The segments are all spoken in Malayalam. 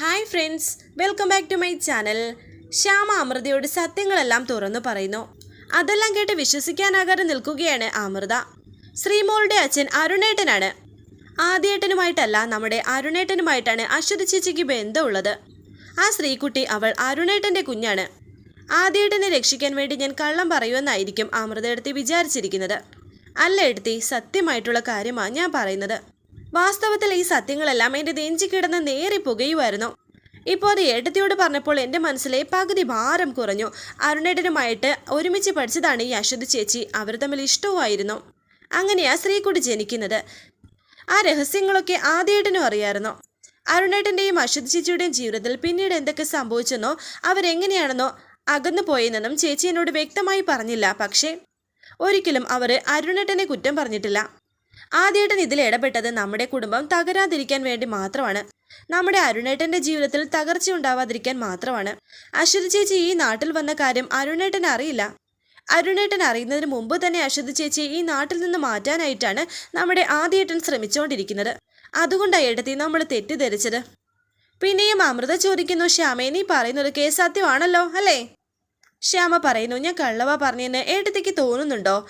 Hi friends welcome back to my channel Shyama അമൃതയോട് സത്യങ്ങളെല്ലാം തുറന്നു പറയുന്നു. അതെല്ലാം കേട്ട് വിശ്വസിക്കാനാകാതെ നിൽക്കുകയാണ് അമൃത. ശ്രീമോളുടെ അച്ഛൻ അരുണേട്ടനാണ്. ആദ്യേട്ടനുമായിട്ടല്ല നമ്മുടെ അരുണേട്ടനുമായിട്ടാണ് അശ്വതി ചേച്ചിക്ക് ബന്ധമുള്ളത്. ആ സ്ത്രീക്കുട്ടി അവൾ അരുണേട്ടന്റെ കുഞ്ഞാണ്. ആദ്യേട്ടനെ രക്ഷിക്കാൻ വേണ്ടി ഞാൻ കള്ളം പറയുമെന്നായിരിക്കും അമൃത എടുത്തി വിചാരിച്ചിരിക്കുന്നത്. അല്ല എടുത്തി സത്യമായിട്ടുള്ള കാര്യമാണ് ഞാൻ പറയുന്നത്. വാസ്തവത്തിൽ ഈ സത്യങ്ങളെല്ലാം എന്റെ നെഞ്ചി കിടന്ന് നേരെ പുകയുമായിരുന്നു. ഇപ്പോൾ അത് ഏട്ടത്തിയോട് പറഞ്ഞപ്പോൾ എന്റെ മനസ്സിലെ പകുതി ഭാരം കുറഞ്ഞു. അരുണേട്ടനുമായിട്ട് ഒരുമിച്ച് പഠിച്ചതാണ് ഈ അശ്വതി ചേച്ചി. അവർ തമ്മിൽ ഇഷ്ടവുമായിരുന്നു. അങ്ങനെയാ സ്ത്രീക്കുട്ടി ജനിക്കുന്നത്. ആ രഹസ്യങ്ങളൊക്കെ ആദ്യേട്ടനും അറിയാമായിരുന്നു അരുണേട്ടന്റെയും അശ്വതി ചേച്ചിയുടെയും ജീവിതത്തിൽ പിന്നീട് എന്തൊക്കെ സംഭവിച്ചെന്നോ അവരെങ്ങനെയാണെന്നോ അകന്നു പോയെന്നും ചേച്ചി എന്നോട് വ്യക്തമായി പറഞ്ഞില്ല. പക്ഷേ ഒരിക്കലും അവർ അരുണേട്ടനെ കുറ്റം പറഞ്ഞിട്ടില്ല. ആദ്യേട്ടൻ ഇതിൽ ഇടപെട്ടത് നമ്മുടെ കുടുംബം തകരാതിരിക്കാൻ വേണ്ടി മാത്രമാണ്. നമ്മുടെ അരുണേട്ടന്റെ ജീവിതത്തിൽ തകർച്ച ഉണ്ടാവാതിരിക്കാൻ മാത്രമാണ്. അശ്വതി ചേച്ചി ഈ നാട്ടിൽ വന്ന കാര്യം അരുണേട്ടൻ അറിയില്ല. അരുണേട്ടൻ അറിയുന്നതിന് മുമ്പ് തന്നെ അശ്വതി ചേച്ചി ഈ നാട്ടിൽ നിന്ന് മാറ്റാനായിട്ടാണ് നമ്മുടെ ആദ്യേട്ടൻ ശ്രമിച്ചുകൊണ്ടിരിക്കുന്നത്. അതുകൊണ്ടാണ് ഏട്ടത്തി നമ്മൾ തെറ്റിദ്ധരിച്ചത്. പിന്നെയും അമൃത ചോദിക്കുന്നു ശ്യാമേ നീ പറയുന്നത് കേസ് സത്യമാണല്ലോ അല്ലേ? ശ്യാമ പറയുന്നു ഞാൻ കള്ളവ പറഞ്ഞെന്ന് ഏട്ടത്തേക്ക് തോന്നുന്നുണ്ടോ?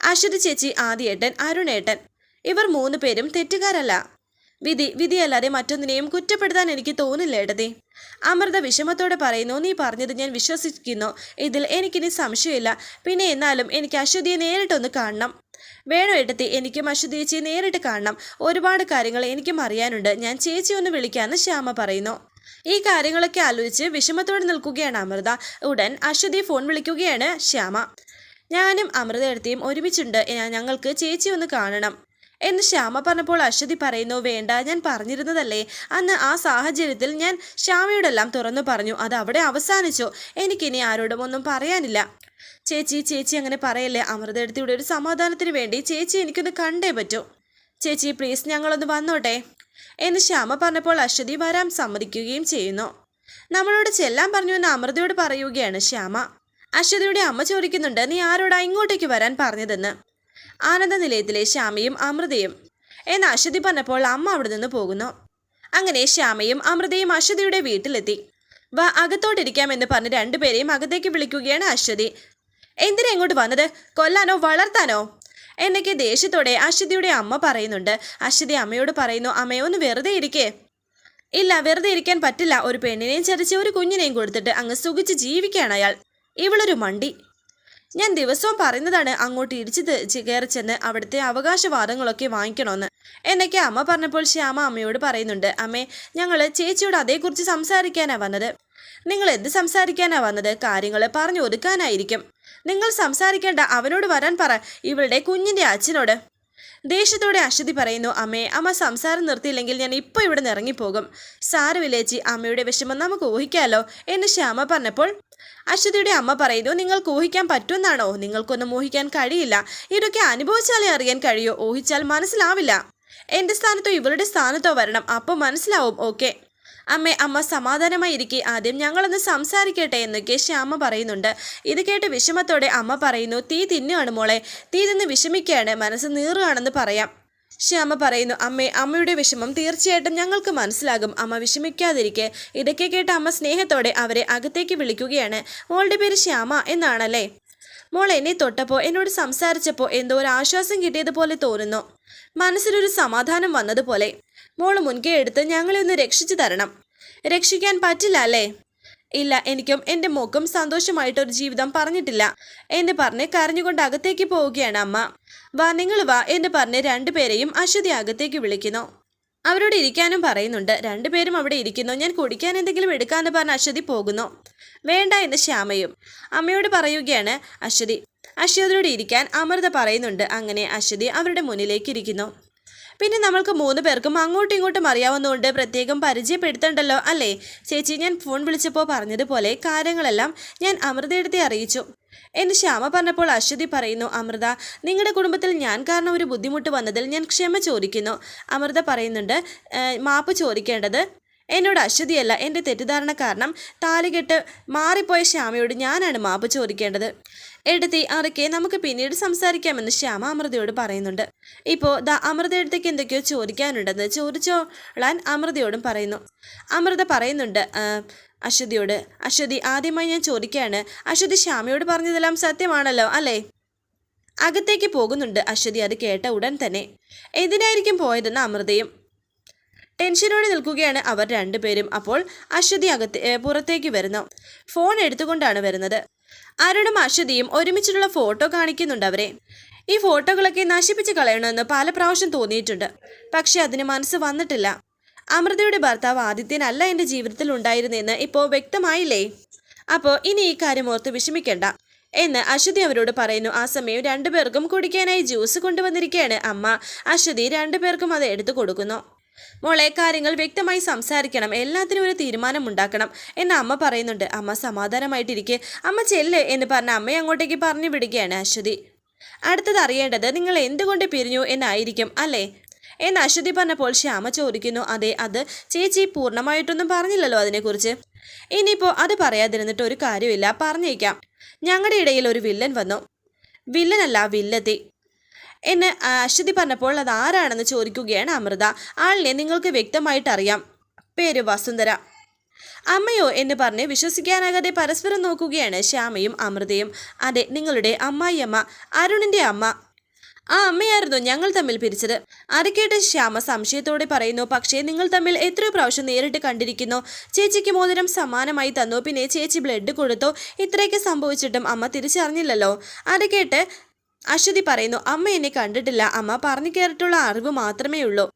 അശ്വതി ചേച്ചി ആദിയേട്ടൻ അരുണേട്ടൻ. ഇവർ മൂന്ന് പേരും തെറ്റുകാരല്ല. വിധി വിധിയല്ലാതെ മറ്റൊന്നിനെയും കുറ്റപ്പെടുത്താൻ എനിക്ക് തോന്നില്ല ഏട്ടതി അമൃത വിഷമത്തോടെ പറയുന്നു നീ പറഞ്ഞത് ഞാൻ വിശ്വസിക്കുന്നു. ഇതിൽ എനിക്കിനി സംശയമില്ല. പിന്നെ എന്നാലും എനിക്ക് അശ്വതിയെ നേരിട്ടൊന്ന് കാണണം. വേണോ ഏട്ടത്തി എനിക്കും അശ്വതി ചേച്ചിയെ നേരിട്ട് കാണണം. ഒരുപാട് കാര്യങ്ങൾ എനിക്കും അറിയാനുണ്ട്. ഞാൻ ചേച്ചി ഒന്ന് വിളിക്കാമെന്ന് ശ്യാമ പറയുന്നു. ഈ കാര്യങ്ങളൊക്കെ ആലോചിച്ച് വിഷമത്തോടെ നിൽക്കുകയാണ് അമൃത. ഉടൻ അശ്വതി ഫോൺ വിളിക്കുകയാണ് ശ്യാമ. ഞാനും അമൃതയെടുത്തിയും ഒരുമിച്ചുണ്ട്. ഞങ്ങൾക്ക് ചേച്ചി ഒന്ന് കാണണം. എന്ന് ശ്യാമ പറഞ്ഞപ്പോൾ അശ്വതി പറയുന്നു വേണ്ട ഞാൻ പറഞ്ഞിരുന്നതല്ലേ. അന്ന് ആ സാഹചര്യത്തിൽ ഞാൻ ശ്യാമയോടെല്ലാം തുറന്നു പറഞ്ഞു. അത് അവിടെ അവസാനിച്ചു. എനിക്കിനി ആരോടും ഒന്നും പറയാനില്ല. ചേച്ചി ചേച്ചി അങ്ങനെ പറയല്ലേ. അമൃതയെടുത്തിയുടെ ഒരു സമാധാനത്തിന് വേണ്ടി ചേച്ചി എനിക്കൊന്ന് കണ്ടേ പറ്റൂ. ചേച്ചി പ്ലീസ് ഞങ്ങളൊന്ന് വന്നോട്ടെ. എന്ന് ശ്യാമ പറഞ്ഞപ്പോൾ അശ്വതി വരാൻ സമ്മതിക്കുകയും ചെയ്യുന്നു. നമ്മളോട് ചെല്ലാൻ പറഞ്ഞു എന്ന് അമൃതയോട് പറയുകയാണ് ശ്യാമ. അശ്വതിയുടെ അമ്മ ചോദിക്കുന്നുണ്ട് നീ ആരോടാ ഇങ്ങോട്ടേക്ക് വരാൻ പറഞ്ഞതെന്ന്? ആനന്ദ നിലയത്തിലെ ശ്യാമയും അമൃതയും. എന്ന് അശ്വതി പറഞ്ഞപ്പോൾ അമ്മ അവിടെ നിന്ന് പോകുന്നു. അങ്ങനെ ശ്യാമയും അമൃതയും അശ്വതിയുടെ വീട്ടിലെത്തി. വാ അകത്തോട്ടിരിക്കാമെന്ന് പറഞ്ഞ് രണ്ടുപേരെയും അകത്തേക്ക് വിളിക്കുകയാണ് അശ്വതി. എന്തിനാ ഇങ്ങോട്ട് വന്നത്? കൊല്ലാനോ വളർത്താനോ? എന്നൊക്കെ ദേഷ്യത്തോടെ അശ്വതിയുടെ അമ്മ പറയുന്നുണ്ട്. അശ്വതി അമ്മയോട് പറയുന്നു അമ്മയോന്ന് വെറുതെ ഇരിക്കേ. ഇല്ല വെറുതെ ഇരിക്കാൻ പറ്റില്ല. ഒരു പെണ്ണിനെയും ചതച്ച് ഒരു കുഞ്ഞിനെയും കൊടുത്തിട്ട് അങ്ങ് സുഖിച്ച് ജീവിക്കുകയാണ് അയാൾ. ഇവളൊരു മണ്ടി. ഞാൻ ദിവസവും പറയുന്നതാണ് അങ്ങോട്ട് ഇടിച്ചു കയറി ചെന്ന് അവിടുത്തെ അവകാശവാദങ്ങളൊക്കെ വാങ്ങിക്കണമെന്ന് എന്നൊക്കെ അമ്മ പറഞ്ഞപ്പോൾ ശ്യാമ അമ്മയോട് പറയുന്നുണ്ട് അമ്മേ ഞങ്ങൾ ചേച്ചിയോട് അതേക്കുറിച്ച് സംസാരിക്കാനാ വന്നത്. നിങ്ങൾ എന്ത് സംസാരിക്കാനാ വന്നത്? കാര്യങ്ങൾ പറഞ്ഞു ഒതുക്കാനായിരിക്കും. നിങ്ങൾ സംസാരിക്കേണ്ട അവനോട് വരാൻ പറ ഇവളുടെ കുഞ്ഞിന്റെ അച്ഛനോട്. ദേഷ്യത്തോടെ അശ്വതി പറയുന്നു അമ്മേ അമ്മ സംസാരം നിർത്തിയില്ലെങ്കിൽ ഞാൻ ഇപ്പോൾ ഇവിടെ നിന്ന് ഇറങ്ങിപ്പോകും സാരവില്ലേച്ചി അമ്മയുടെ വിഷമം നമുക്ക് ഊഹിക്കാമല്ലോ എന്ന് ശ്യാമ പറഞ്ഞപ്പോൾ അശ്വതിയുടെ അമ്മ പറയുന്നു നിങ്ങൾക്ക് ഊഹിക്കാൻ പറ്റുമെന്നാണോ? നിങ്ങൾക്കൊന്നും ഊഹിക്കാൻ കഴിയില്ല. ഇതൊക്കെ അനുഭവിച്ചാലേ അറിയാൻ കഴിയൂ. ഊഹിച്ചാൽ മനസ്സിലാവില്ല. എന്റെ സ്ഥാനത്തോ ഇവരുടെ സ്ഥാനത്തോ വരണം. അപ്പോൾ മനസ്സിലാവും. ഓക്കെ. അമ്മേ അമ്മ സമാധാനമായി ഇരിക്കെ ആദ്യം ഞങ്ങളൊന്ന് സംസാരിക്കട്ടെ എന്നൊക്കെ ശ്യാമ പറയുന്നുണ്ട്. ഇത് കേട്ട് വിഷമത്തോടെ അമ്മ പറയുന്നു തീ തിന്നുകയാണ് മോളെ. തീ തിന്ന് വിഷമിക്കുകയാണ് മനസ്സ് നീറുകയാണെന്ന് പറയാം. ശ്യാമ പറയുന്നു അമ്മേ അമ്മയുടെ വിഷമം തീർച്ചയായിട്ടും ഞങ്ങൾക്ക് മനസ്സിലാകും. അമ്മ വിഷമിക്കാതിരിക്കെ. ഇതൊക്കെ കേട്ട് അമ്മ സ്നേഹത്തോടെ അവരെ അകത്തേക്ക് വിളിക്കുകയാണ്. മോളുടെ പേര് ശ്യാമ എന്നാണല്ലേ? മോൾ എന്നെ തൊട്ടപ്പോൾ എന്നോട് സംസാരിച്ചപ്പോൾ എന്തോ ഒരു ആശ്വാസം കിട്ടിയതുപോലെ തോന്നുന്നു. മനസ്സിലൊരു സമാധാനം വന്നതുപോലെ. മോൾ മുൻകൈ എടുത്ത് ഞങ്ങളെ ഒന്ന് രക്ഷിച്ചു തരണം. രക്ഷിക്കാൻ പറ്റില്ല അല്ലേ? ഇല്ല എനിക്കും എന്റെ മോക്കും സന്തോഷമായിട്ടൊരു ജീവിതം പറഞ്ഞിട്ടില്ല. എന്ന് പറഞ്ഞ് കരഞ്ഞുകൊണ്ട് അകത്തേക്ക് പോവുകയാണ് അമ്മ. വാ നിങ്ങൾ വാ എന്ന് പറഞ്ഞ് രണ്ടുപേരെയും അശ്വതി അകത്തേക്ക് വിളിക്കുന്നു. അവരോട് ഇരിക്കാനും പറയുന്നുണ്ട്. രണ്ടുപേരും അവിടെ ഇരിക്കുന്നു. ഞാൻ കുടിക്കാൻ എന്തെങ്കിലും എടുക്കാന്ന് പറഞ്ഞ് അശ്വതി പോകുന്നു. വേണ്ട എന്ന് ശ്യാമയും. അമ്മയോട് പറയുകയാണ് അശ്വതി. അശ്വതിയോട് ഇരിക്കാൻ അമൃത പറയുന്നുണ്ട്. അങ്ങനെ അശ്വതി അവരുടെ മുന്നിലേക്ക് ഇരിക്കുന്നു. പിന്നെ നമ്മൾക്ക് മൂന്ന് പേർക്കും അങ്ങോട്ടും ഇങ്ങോട്ടും അറിയാവുന്നതുകൊണ്ട് പ്രത്യേകം പരിചയപ്പെടുത്തണ്ടല്ലോ അല്ലേ? ചേച്ചി ഞാൻ ഫോൺ വിളിച്ചപ്പോൾ പറഞ്ഞതുപോലെ കാര്യങ്ങളെല്ലാം ഞാൻ അമൃതയെടുത്തെ അറിയിച്ചു. എന്ന് ശ്യാമ പറഞ്ഞപ്പോൾ അശ്വതി പറയുന്നു അമൃത നിങ്ങളുടെ കുടുംബത്തിൽ ഞാൻ കാരണം ഒരു ബുദ്ധിമുട്ട് വന്നതിൽ ഞാൻ ക്ഷമ ചോദിക്കുന്നു. അമൃത പറയുന്നുണ്ട് മാപ്പ് ചോദിക്കേണ്ടത് എന്നോട് അശ്വതിയല്ല എന്റെ തെറ്റിദ്ധാരണ കാരണം താലികെട്ട് മാറിപ്പോയ ശ്യാമയോട് ഞാനാണ് മാപ്പ് ചോദിക്കേണ്ടത്. എടുത്തി അറക്കെ നമുക്ക് പിന്നീട് സംസാരിക്കാമെന്ന് ശ്യാമ അമൃതയോട് പറയുന്നുണ്ട്. ഇപ്പോൾ ദാ അമൃത എടുത്തേക്ക് എന്തൊക്കെയോ ചോദിക്കാനുണ്ടെന്ന് ചോദിച്ചോളാൻ അമൃതയോടും പറയുന്നു. അമൃത പറയുന്നുണ്ട് "ആ, അശ്വതിയോട് അശ്വതി ആദ്യമായി ഞാൻ ചോദിക്കുകയാണ് അശ്വതി ശ്യാമയോട് പറഞ്ഞതെല്ലാം സത്യമാണല്ലോ അല്ലേ? അകത്തേക്ക് പോകുന്നുണ്ട് അശ്വതി അത് കേട്ട ഉടൻ തന്നെ. എന്തിനായിരിക്കും പോയതെന്ന് അമൃതയും ടെൻഷനോടെ നിൽക്കുകയാണ് അവർ രണ്ടുപേരും. അപ്പോൾ അശ്വതി അകത്ത് പുറത്തേക്ക് വരുന്നു. ഫോൺ എടുത്തുകൊണ്ടാണ് വരുന്നത്. അരുണും അശ്വതിയും ഒരുമിച്ചുള്ള ഫോട്ടോ കാണിക്കുന്നുണ്ട് അവരെ. ഈ ഫോട്ടോകളൊക്കെ നശിപ്പിച്ച് കളയണമെന്ന് പല പ്രാവശ്യം തോന്നിയിട്ടുണ്ട്. പക്ഷെ അതിന് മനസ്സ് വന്നിട്ടില്ല. അമൃതയുടെ ഭർത്താവ് ആദിത്യനല്ല എന്റെ ജീവിതത്തിൽ ഉണ്ടായിരുന്നെന്ന് ഇപ്പോൾ വ്യക്തമായില്ലേ? അപ്പോൾ ഇനി ഈ കാര്യം ഓർത്ത് വിഷമിക്കണ്ട എന്ന് അശ്വതി അവരോട് പറയുന്നു. ആ സമയം രണ്ടുപേർക്കും കുടിക്കാനായി ജ്യൂസ് കൊണ്ടുവന്നിരിക്കുകയാണ് അമ്മ. അശ്വതി രണ്ടുപേർക്കും അത് എടുത്തു കൊടുക്കുന്നു. മോളെ കാര്യങ്ങൾ വ്യക്തമായി സംസാരിക്കണം. എല്ലാത്തിനും ഒരു തീരുമാനം ഉണ്ടാക്കണം എന്ന് അമ്മ പറയുന്നുണ്ട്. അമ്മ സമാധാനമായിട്ടിരിക്കെ. അമ്മ ചെല്ലേ എന്ന് പറഞ്ഞ അമ്മയെ അങ്ങോട്ടേക്ക് പറഞ്ഞു വിടുകയാണ് അശ്വതി. അടുത്തത് അറിയേണ്ടത് നിങ്ങൾ എന്തുകൊണ്ട് പിരിഞ്ഞു എന്നായിരിക്കും അല്ലേ? എന്ന് അശ്വതി പറഞ്ഞപ്പോൾ ശ്യാമ ചോദിക്കുന്നു. അതെ അത് ചേച്ചി പൂർണമായിട്ടൊന്നും പറഞ്ഞില്ലല്ലോ അതിനെക്കുറിച്ച്. ഇനിയിപ്പോൾ അത് പറയാതിരുന്നിട്ട് ഒരു കാര്യമില്ല. പറഞ്ഞേക്കാം. ഞങ്ങളുടെ ഇടയിൽ ഒരു വില്ലൻ വന്നു. വില്ലനല്ല വില്ലത്തി. എന്ന് അശ്വതി പറഞ്ഞപ്പോൾ അത് ആരാണെന്ന് ചോദിക്കുകയാണ് അമൃത. ആളിനെ നിങ്ങൾക്ക് വ്യക്തമായിട്ട് അറിയാം പേര് വസുന്ധര. അമ്മയോ എന്ന് പറഞ്ഞ് വിശ്വസിക്കാനാകാതെ പരസ്പരം നോക്കുകയാണ് ശ്യാമയും അമൃതയും. അതെ നിങ്ങളുടെ അമ്മായിയമ്മ അരുണിന്റെ അമ്മ. ആ അമ്മയായിരുന്നു ഞങ്ങൾ തമ്മിൽ പിരിച്ചത്. അത് കേട്ട് ശ്യാമ സംശയത്തോടെ പറയുന്നു പക്ഷേ നിങ്ങൾ തമ്മിൽ എത്രയോ പ്രാവശ്യം നേരിട്ട് കണ്ടിരിക്കുന്നു. ചേച്ചിക്ക് മോതിരം സമാനമായി തന്നു. പിന്നെ ചേച്ചി ബ്ലഡ് കൊടുത്തു. ഇത്രയൊക്കെ സംഭവിച്ചിട്ടും അമ്മ തിരിച്ചറിഞ്ഞില്ലല്ലോ. അത് കേട്ട് അശ്വതി പറയുന്നു അമ്മ എന്നെ കണ്ടിട്ടില്ല. അമ്മ പറഞ്ഞു കേട്ടിട്ടുള്ള അറിവ് മാത്രമേ ഉള്ളൂ.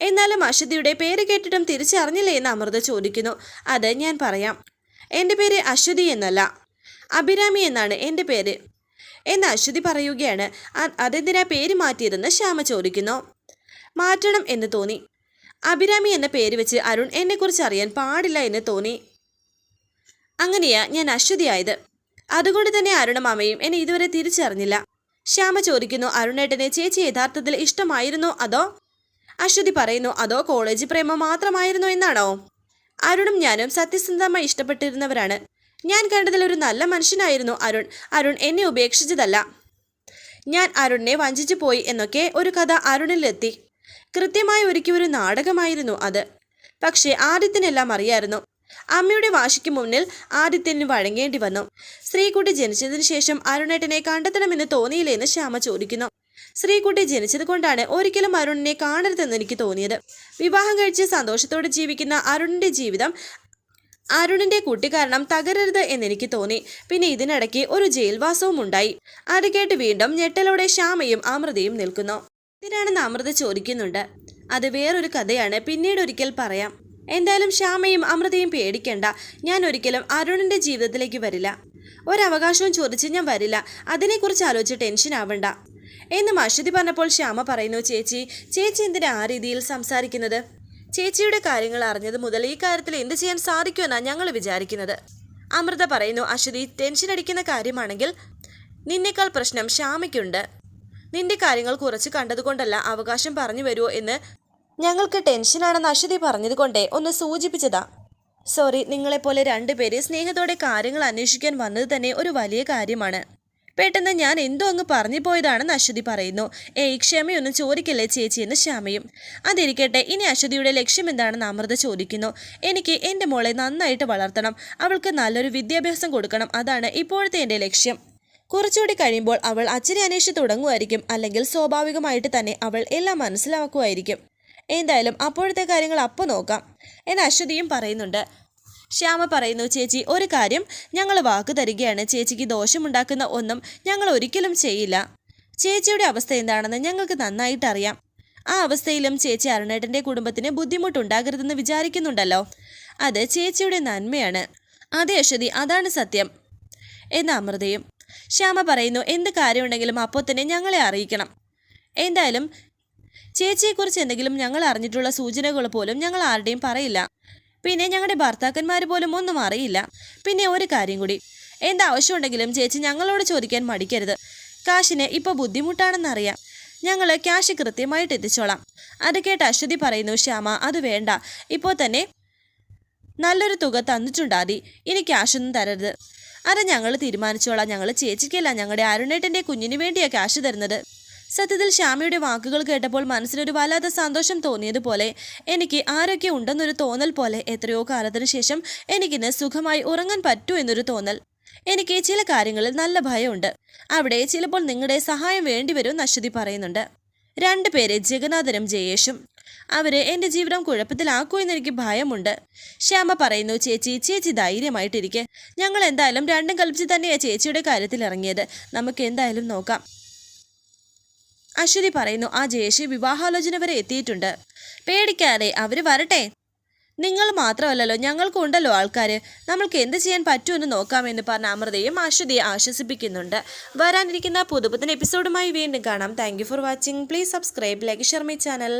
എന്നാലും അശ്വതിയുടെ പേര് കേട്ടിട്ടും തിരിച്ചറിഞ്ഞില്ലേ എന്ന് അമൃത ചോദിക്കുന്നു. അത് ഞാൻ പറയാം. എന്റെ പേര് അശ്വതി എന്നല്ല. അഭിരാമി എന്നാണ് എന്റെ പേര്. എന്ന് അശ്വതി പറയുകയാണ്. അതെന്തിനാ പേര് മാറ്റിയതെന്ന് ശ്യാമ ചോദിക്കുന്നു. മാറ്റണം എന്ന് തോന്നി. അഭിരാമി എന്ന പേര് വെച്ച് അരുൺ എന്നെക്കുറിച്ച് അറിയാൻ പാടില്ല എന്ന് തോന്നി. അങ്ങനെയാ ഞാൻ അശ്വതിയായത്. അതുകൊണ്ട് തന്നെ അരുണമാമയും എന്നെ ഇതുവരെ തിരിച്ചറിഞ്ഞില്ല. ശ്യാമ ചോദിക്കുന്നു അരുണേട്ടനെ ചേച്ചി യഥാർത്ഥത്തിൽ ഇഷ്ടമായിരുന്നോ അതോ? അശ്വതി പറയുന്നു അതോ കോളേജ് പ്രേമം മാത്രമായിരുന്നോ എന്നാണോ? അരുണും ഞാനും സത്യസന്ധമായി ഇഷ്ടപ്പെട്ടിരുന്നവരാണ്. ഞാൻ കണ്ടതിൽ ഒരു നല്ല മനുഷ്യനായിരുന്നു അരുൺ. അരുൺ എന്നെ ഉപേക്ഷിച്ചതല്ല. ഞാൻ അരുണിനെ വഞ്ചിച്ചു പോയി എന്നൊക്കെ ഒരു കഥ അരുണിലെത്തി. കൃത്യമായി ഒരുക്കിയ ഒരു നാടകമായിരുന്നു അത്. പക്ഷേ ആദ്യത്തിനെല്ലാം അറിയായിരുന്നു. അമ്മയുടെ വാശിക്ക് മുന്നിൽ ആദിത്യന് വഴങ്ങേണ്ടി വന്നു. ശ്രീകുട്ടി ജനിച്ചതിന് ശേഷം അരുണേട്ടനെ കണ്ടെത്തണമെന്ന് തോന്നിയില്ലെന്ന് ശ്യാമ ചോദിക്കുന്നു. ശ്രീകുട്ടി ജനിച്ചത് കൊണ്ടാണ് ഒരിക്കലും അരുണിനെ കാണരുതെന്ന് എനിക്ക് തോന്നിയത്. വിവാഹം കഴിച്ച് സന്തോഷത്തോടെ ജീവിക്കുന്ന അരുണിന്റെ ജീവിതം അരുണിന്റെ കുട്ടി കാരണം തകരരുത് എന്നെനിക്ക് തോന്നി. പിന്നെ ഇതിനിടയ്ക്ക് ഒരു ജയിൽവാസവും ഉണ്ടായി. അത് കേട്ട് വീണ്ടും ഞെട്ടലോടെ ശ്യാമയും അമൃതയും നിൽക്കുന്നു. ഇതിനാണെന്ന് അമൃത ചോദിക്കുന്നുണ്ട്. അത് വേറൊരു കഥയാണ്. പിന്നീട് ഒരിക്കൽ പറയാം. എന്തായാലും ശ്യാമയും അമൃതയും പേടിക്കണ്ട. ഞാൻ ഒരിക്കലും അരുണിന്റെ ജീവിതത്തിലേക്ക് വരില്ല. ഒരവകാശവും ചോദിച്ച് ഞാൻ വരില്ല. അതിനെക്കുറിച്ച് ആലോചിച്ച് ടെൻഷൻ ആവണ്ട. എന്ന് മഷിതി പറഞ്ഞപ്പോൾ ശ്യാമ പറയുന്നു ചേച്ചി ചേച്ചി എന്തിനാ ആ രീതിയിൽ സംസാരിക്കുന്നത്? ചേച്ചിയുടെ കാര്യങ്ങൾ അറിഞ്ഞത് മുതൽ ഈ കാര്യത്തിൽ എന്ത് ചെയ്യാൻ സാധിക്കുമെന്നാണ് ഞങ്ങൾ വിചാരിക്കുന്നത്. അമൃത പറയുന്നു അശ്വതി ടെൻഷൻ അടിക്കുന്ന കാര്യമാണെങ്കിൽ നിന്നേക്കാൾ പ്രശ്നം ശ്യാമയ്ക്കുണ്ട്. നിന്റെ കാര്യങ്ങൾ കുറച്ച് കണ്ടതുകൊണ്ടല്ല അവകാശം പറഞ്ഞു വരുമോ എന്ന് ഞങ്ങൾക്ക് ടെൻഷനാണെന്ന് അശ്വതി പറഞ്ഞതുകൊണ്ടേ ഒന്ന് സൂചിപ്പിച്ചതാ. സോറി നിങ്ങളെപ്പോലെ രണ്ടുപേര് സ്നേഹത്തോടെ കാര്യങ്ങൾ അന്വേഷിക്കാൻ വന്നത് തന്നെ ഒരു വലിയ കാര്യമാണ്. പെട്ടെന്ന് ഞാൻ എന്തോ അങ്ങ് പറഞ്ഞു പോയതാണെന്ന് അശ്വതി പറയുന്നു. ഏയ് ക്ഷമയൊന്നും ചോദിക്കല്ലേ ചേച്ചി എന്ന് ശ്യാമയും. അതിരിക്കട്ടെ ഇനി അശ്വതിയുടെ ലക്ഷ്യം എന്താണെന്ന് അമൃത ചോദിക്കുന്നു. എനിക്ക് എന്റെ മോളെ നന്നായിട്ട് വളർത്തണം. അവൾക്ക് നല്ലൊരു വിദ്യാഭ്യാസം കൊടുക്കണം. അതാണ് ഇപ്പോഴത്തെ എന്റെ ലക്ഷ്യം. കുറച്ചുകൂടി കഴിയുമ്പോൾ അവൾ അച്ഛനെ അന്വേഷിച്ച് തുടങ്ങുമായിരിക്കും. അല്ലെങ്കിൽ സ്വാഭാവികമായിട്ട് തന്നെ അവൾ എല്ലാം മനസ്സിലാക്കുമായിരിക്കും. എന്തായാലും അപ്പോഴത്തെ കാര്യങ്ങൾ അപ്പോൾ നോക്കാം എന്ന് അശ്വതിയും പറയുന്നുണ്ട്. ശ്യാമ പറയുന്നു ചേച്ചി ഒരു കാര്യം ഞങ്ങൾ വാക്ക് തരികയാണ്. ചേച്ചിക്ക് ദോഷമുണ്ടാക്കുന്ന ഒന്നും ഞങ്ങൾ ഒരിക്കലും ചെയ്യില്ല. ചേച്ചിയുടെ അവസ്ഥ എന്താണെന്ന് ഞങ്ങൾക്ക് നന്നായിട്ട് അറിയാം ആ അവസ്ഥയിലും ചേച്ചി അരുണേട്ടന്റെ കുടുംബത്തിന് ബുദ്ധിമുട്ടുണ്ടാകരുതെന്ന് വിചാരിക്കുന്നുണ്ടല്ലോ. അത് ചേച്ചിയുടെ നന്മയാണ്. അതെ അശ്വതി അതാണ് സത്യം. എന്ന അമൃതയും. ശ്യാമ പറയുന്നു എന്ത് കാര്യമുണ്ടെങ്കിലും അപ്പോൾ തന്നെ ഞങ്ങളെ അറിയിക്കണം. എന്തായാലും ചേച്ചിയെക്കുറിച്ച് എന്തെങ്കിലും ഞങ്ങൾ അറിഞ്ഞിട്ടുള്ള സൂചനകൾ പോലും ഞങ്ങൾ ആരുടെയും പറയില്ല. പിന്നെ ഞങ്ങളുടെ ഭർത്താക്കന്മാർ പോലും ഒന്നും അറിയില്ല. പിന്നെ ഒരു കാര്യം കൂടി. എന്താവശ്യമുണ്ടെങ്കിലും ചേച്ചി ഞങ്ങളോട് ചോദിക്കാൻ മടിക്കരുത്. കാശിന് ഇപ്പോൾ ബുദ്ധിമുട്ടാണെന്നറിയാം. ഞങ്ങൾ ക്യാഷ് കൃത്യമായിട്ട് എത്തിച്ചോളാം. അത് കേട്ട് അശ്വതി പറയുന്നു ശ്യാമ അത് വേണ്ട. ഇപ്പോൾ തന്നെ നല്ലൊരു തുക തന്നിട്ടുണ്ടാതി ഇനി ക്യാഷൊന്നും തരരുത്. അത് ഞങ്ങൾ തീരുമാനിച്ചോളാം. ഞങ്ങൾ ചേച്ചിക്കല്ല ഞങ്ങളുടെ അരുണേട്ടന്റെ കുഞ്ഞിന് വേണ്ടിയാണ് ക്യാഷ് തരുന്നത്. സത്യത്തിൽ ശ്യാമയുടെ വാക്കുകൾ കേട്ടപ്പോൾ മനസ്സിലൊരു വല്ലാത്ത സന്തോഷം തോന്നിയതുപോലെ എനിക്ക് ആരൊക്കെ ഉണ്ടെന്നൊരു തോന്നൽ പോലെ എത്രയോ കാലത്തിന് ശേഷം എനിക്കിന്ന് സുഖമായി ഉറങ്ങാൻ പറ്റൂ എന്നൊരു തോന്നൽ. എനിക്ക് ചില കാര്യങ്ങളിൽ നല്ല ഭയമുണ്ട്. അവിടെ ചിലപ്പോൾ നിങ്ങളുടെ സഹായം വേണ്ടിവരും നശ്വതി പറയുന്നുണ്ട്. രണ്ടുപേരെ ജഗന്നാഥനും ജയേഷും. അവർ എന്റെ ജീവിതം കുഴപ്പത്തിലാക്കൂ എന്നെനിക്ക് ഭയമുണ്ട്. ശ്യാമ പറയുന്നു ചേച്ചി ചേച്ചി ധൈര്യമായിട്ടിരിക്കെ. ഞങ്ങൾ എന്തായാലും രണ്ടും കൽപ്പിച്ച് തന്നെയാണ് ചേച്ചിയുടെ കാര്യത്തിൽ ഇറങ്ങിയത് നമുക്ക് എന്തായാലും നോക്കാം. അശ്വതി പറയുന്നു ആ ജയേഷ് വിവാഹാലോചന വരെ എത്തിയിട്ടുണ്ട്. പേടിക്കാതെ അവർ വരട്ടെ? നിങ്ങൾ മാത്രമല്ലല്ലോ ഞങ്ങൾക്കും ഉണ്ടല്ലോ ആൾക്കാർ നമ്മൾക്ക് എന്ത് ചെയ്യാൻ പറ്റുമെന്ന് നോക്കാമെന്ന് പറഞ്ഞ അമൃതയും അശ്വതിയെ ആശ്വസിപ്പിക്കുന്നുണ്ട്. വരാനിരിക്കുന്ന പുതുപുത്തൻ എപ്പിസോഡുമായി വീണ്ടും കാണാം. Thank for watching please subscribe like share my channel